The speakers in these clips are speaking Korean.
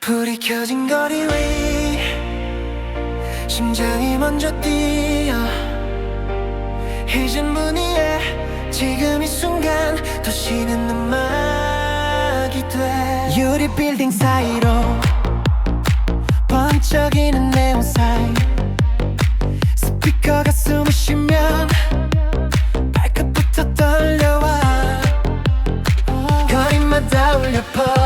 불이 켜진 거리 위 심장이 먼저 뛰어 잊은 무늬에 지금 이 순간 도시는 음악이 돼. 유리 빌딩 사이로 번쩍이는 네온 사이. 스피커가 숨을 쉬면 발끝부터 떨려와. 거리마다 울려 퍼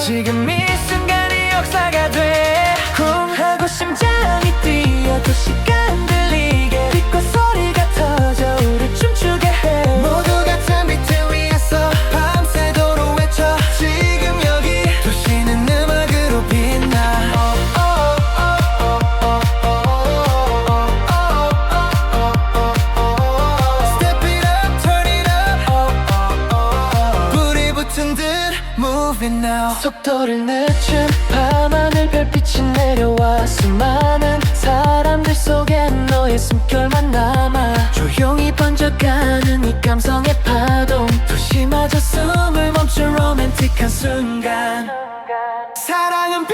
지금 이 순간이 Move it now. 속도를 늦춘 밤하늘 별빛이 내려와 수많은 사람들 속엔 너의 숨결만 남아. 조용히 번져가는 이 감성의 파동. 도시마저 숨을 멈춘 로맨틱한 순간. 사랑은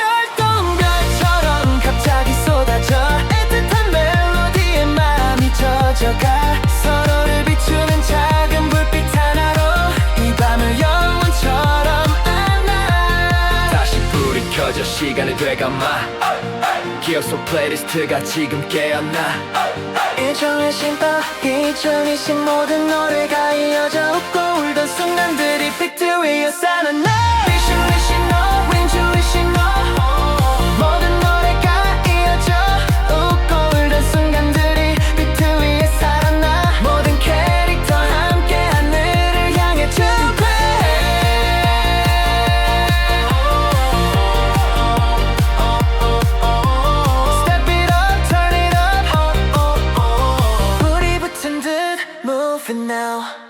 사라져 시간이 돼가마. 기억 속 플레이리스트가 지금 깨어나. 일정해진 밤 2020 모든 노래가 이어져 웃고 울던 순간들이 팩트 위에 쌓는 now.